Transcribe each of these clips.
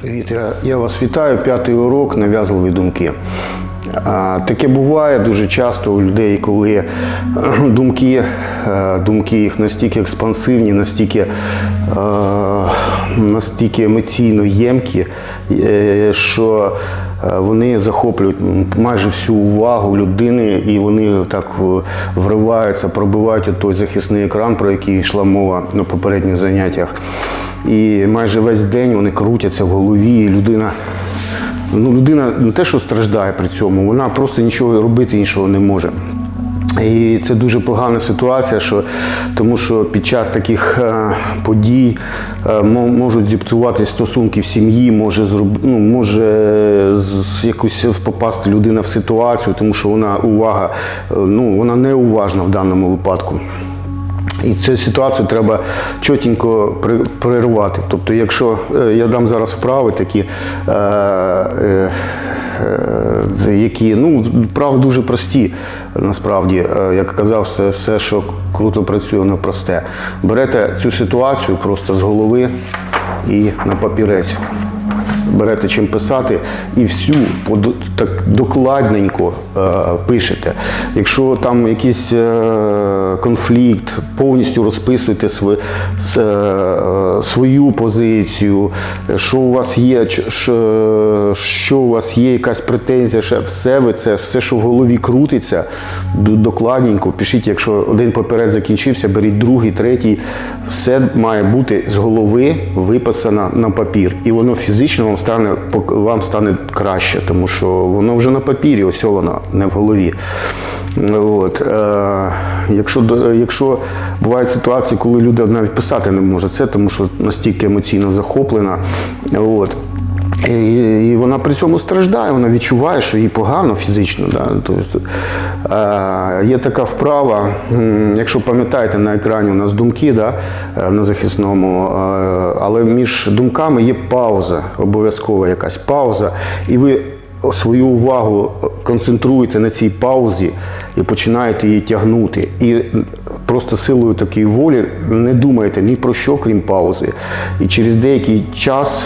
Привіт, я- вас вітаю. П'ятий урок нав'язливі думки. Таке буває дуже часто у людей, коли е, думки, е, думки їх настільки експансивні, настільки, е, настільки емоційно ємкі, що вони захоплюють майже всю увагу людини, і вони так е, вриваються, пробивають той захисний екран, про який йшла мова на попередніх заняттях. І майже весь день вони крутяться в голові, і людина. Ну, людина не те, що страждає при цьому, вона просто нічого робити іншого не може. І це дуже погана ситуація, що, тому що під час таких е, подій е, мо- можуть зіпсувати стосунки в сім'ї, може, зроб, ну, може з- якось попасти людина в ситуацію, тому що вона увага, е, ну, вона неуважна в даному випадку. І цю ситуацію треба чотенько перервати. Тобто, якщо е, я дам зараз вправи такі, е, е, які ну, вправи дуже прості, насправді, як казав, все, все, що круто працює, воно просте. Берете цю ситуацію просто з голови і на папірець. Берете чим писати і всю так докладненько е, пишете. Якщо там якийсь е, конфлікт, повністю розписуйте сви, с- е, свою позицію, що у вас є, що, що у вас є, якась претензія, ще все ви це, все, що в голові крутиться, докладненько пишіть, якщо один папірець закінчився, беріть другий, третій. Все має бути з голови виписано на папір. І воно фізично вам стане, вам стане краще, тому що воно вже на папірі, ось воно, не в голові. От, е, якщо, якщо бувають ситуації, коли люди навіть писати не може це, тому що настільки емоційно захоплена. От, і, і вона при цьому страждає, вона відчуває, що їй погано фізично. Да? Тобто, е, є така вправа, якщо пам'ятаєте, на екрані у нас думки да? е, на захисному, е, але між думками є пауза, обов'язкова якась пауза, і ви свою увагу концентруєте на цій паузі і починаєте її тягнути. І просто силою такої волі не думаєте ні про що, крім паузи. І через деякий час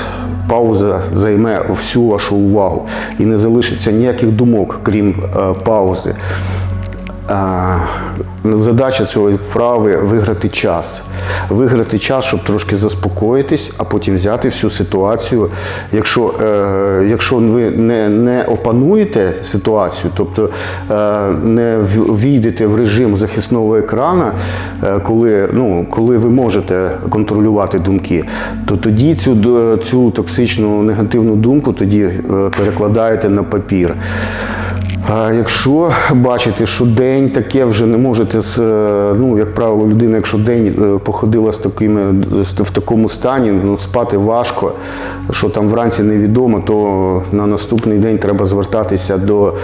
пауза займе всю вашу увагу і не залишиться ніяких думок, крім е, паузи. Е, Задача цієї вправи виграти час. Виграти час, щоб трошки заспокоїтись, а потім взяти всю ситуацію. Якщо, е, якщо ви не, не опануєте ситуацію, тобто е, не війдете в режим захисного екрана, е, коли, ну, коли ви можете контролювати думки, то тоді цю, цю токсичну негативну думку тоді е, перекладаєте на папір. А якщо бачите, що день таке вже не можете е, ну, як правило, людина, якщо день е, походила з такими в такому стані, ну, спати важко, що там вранці невідомо, то на наступний день треба звертатися до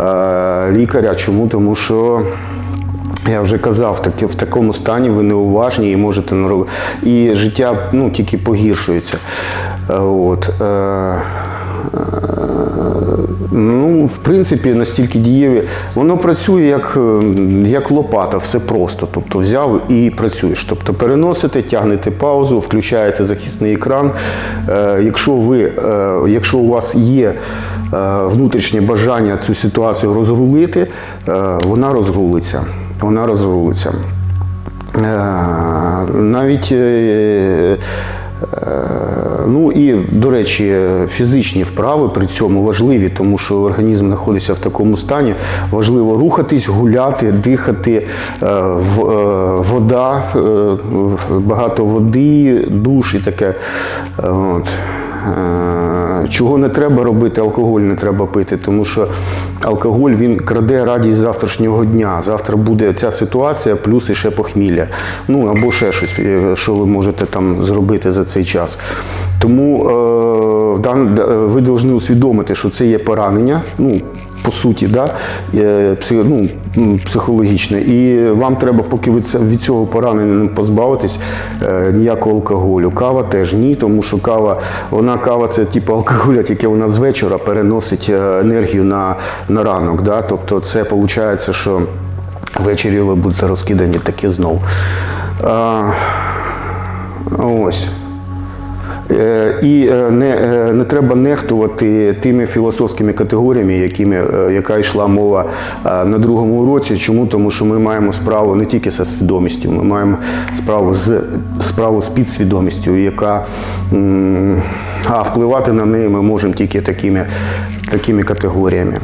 е, лікаря. Чому? Тому що. Я вже казав, таке в такому стані ви неуважні і можете наро- і життя ну, тільки погіршується. От. Принципі, настільки дієві. Воно працює як, е, як лопата, все просто. Тобто взяв і працюєш. Тобто переносите, тягнете паузу, включаєте захисний екран. Е, Якщо, ви, е, якщо у вас є внутрішнє бажання цю ситуацію розрулити, вона розрулиться. Вона розрулиться. Навіть Ну і, до речі, фізичні вправи при цьому важливі, тому що організм знаходиться в такому стані. Важливо рухатись, гуляти, дихати, е, е, вода, е, багато води, душ і таке. От. Е, Чого не треба робити, алкоголь не треба пити, тому що алкоголь він краде радість завтрашнього дня. Завтра буде ця ситуація, плюс і ще похмілля. Ну або ще щось, е, що ви можете там зробити за цей час. Тому е, е, ви повинні усвідомити, що це є поранення. Ну, по суті, да, е, ну, психологічне. І вам треба, поки ви від цього поранення не позбавитесь, е, ніякого алкоголю. Кава теж ні, тому що кава, вона кава це типу алкоголя, тільки вона з вечора переносить е, енергію на, на ранок. Да? Тобто це виходить, що ввечері ви будете розкидані таке знову. Ось. Е, І е, не, е, не треба нехтувати тими філософськими категоріями, якими, яка йшла мова на другому уроці. Чому? Тому що ми маємо справу не тільки зі свідомістю, ми маємо справу з справу з підсвідомістю, яка а впливати на неї ми можемо тільки такими, такими категоріями.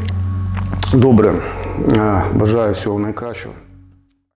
Добре, бажаю всього найкращого.